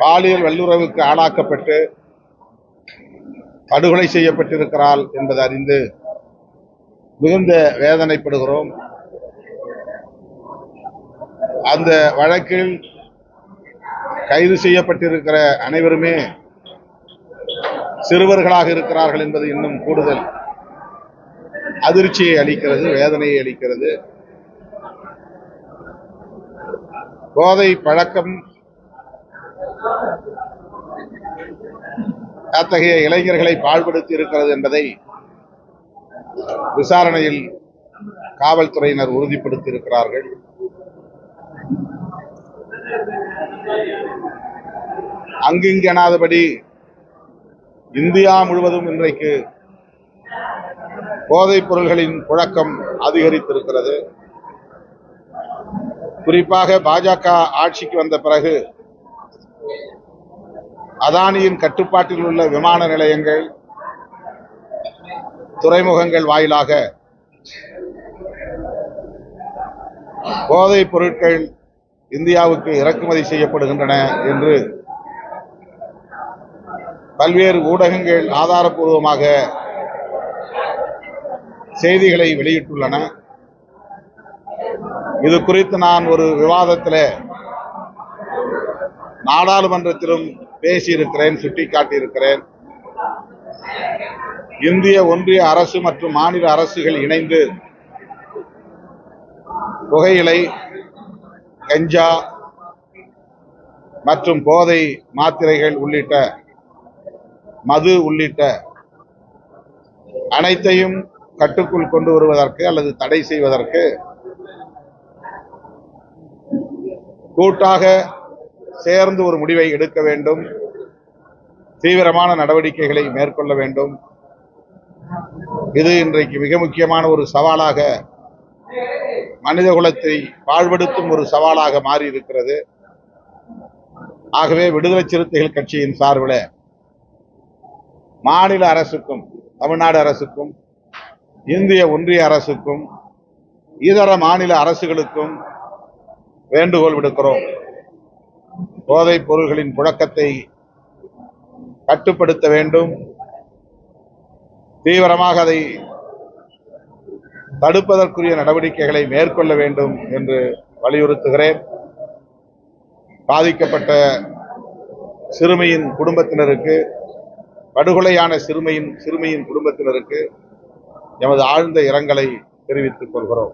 பாலியல் வல்லுறவுக்கு ஆளாக்கப்பட்டு படுகொலை செய்யப்பட்டிருக்கிறாள் என்பதை அறிந்து மிகுந்த வேதனைப்படுகிறோம். அந்த வழக்கில் கைது செய்யப்பட்டிருக்கிற அனைவருமே சிறுவர்களாக இருக்கிறார்கள் என்பது இன்னும் கூடுதல் அதிர்ச்சியை அளிக்கிறது வேதனையை அளிக்கிறது. போதை பழக்கம் அத்தகைய இளைஞர்களை பாழ்படுத்தி இருக்கிறது என்பதை விசாரணையில் காவல்துறையினர் உறுதிப்படுத்தி இருக்கிறார்கள் அங்கிங்கெனாதபடி இந்தியா முழுவதும் இன்றைக்கு போதைப் பொருள்களின் புழக்கம் அதிகரித்திருக்கிறது. குறிப்பாக பாஜக ஆட்சிக்கு வந்த பிறகு அதானியின் கட்டுப்பாட்டில் உள்ள விமான நிலையங்கள் துறைமுகங்கள் வாயிலாக போதைப் பொருட்கள் இந்தியாவுக்கு இறக்குமதி செய்யப்படுகின்றன என்று பல்வேறு ஊடகங்கள் ஆதாரபூர்வமாக செய்திகளை வெளியிட்டுள்ளன. இது குறித்து நான் ஒரு விவாதத்தில் நாடாளுமன்றத்திலும் பேசியிருக்கிறேன் சுட்டிக்காட்டியிருக்கிறேன். இந்திய ஒன்றிய அரசு மற்றும் மாநில அரசுகள் இணைந்து புகையிலை கஞ்சா மற்றும் போதை மாத்திரைகள் உள்ளிட்ட மது உள்ளிட்ட அனைத்தையும் கட்டுக்குள் கொண்டு வருவதற்கு அல்லது தடை செய்வதற்கு கூட்டாக சேர்ந்து ஒரு முடிவை எடுக்க வேண்டும். தீவிரமான நடவடிக்கைகளை மேற்கொள்ள வேண்டும். இது இன்றைக்கு மிக முக்கியமான ஒரு சவாலாக மனித குலத்தை ஒரு சவாலாக மாறி இருக்கிறது ஆகவே விடுதலை சிறுத்தைகள் கட்சியின் சார்பில் மாநில அரசுக்கும் தமிழ்நாடு அரசுக்கும் இந்திய ஒன்றிய அரசுக்கும் இதர மாநில அரசுகளுக்கும் வேண்டுகோள் விடுக்கிறோம். போதைப் பொருள்களின் புழக்கத்தை கட்டுப்படுத்த வேண்டும். தீவிரமாக அதை தடுப்பதற்குரிய நடவடிக்கைகளை மேற்கொள்ள வேண்டும் என்று வலியுறுத்துகிறேன். பாதிக்கப்பட்ட சிறுமியின் குடும்பத்தினருக்கு படுகொலையான சிறுமியின் சிறுமியின் குடும்பத்தினருக்கு எமது ஆழ்ந்த இரங்கலை தெரிவித்துக் கொள்கிறோம்.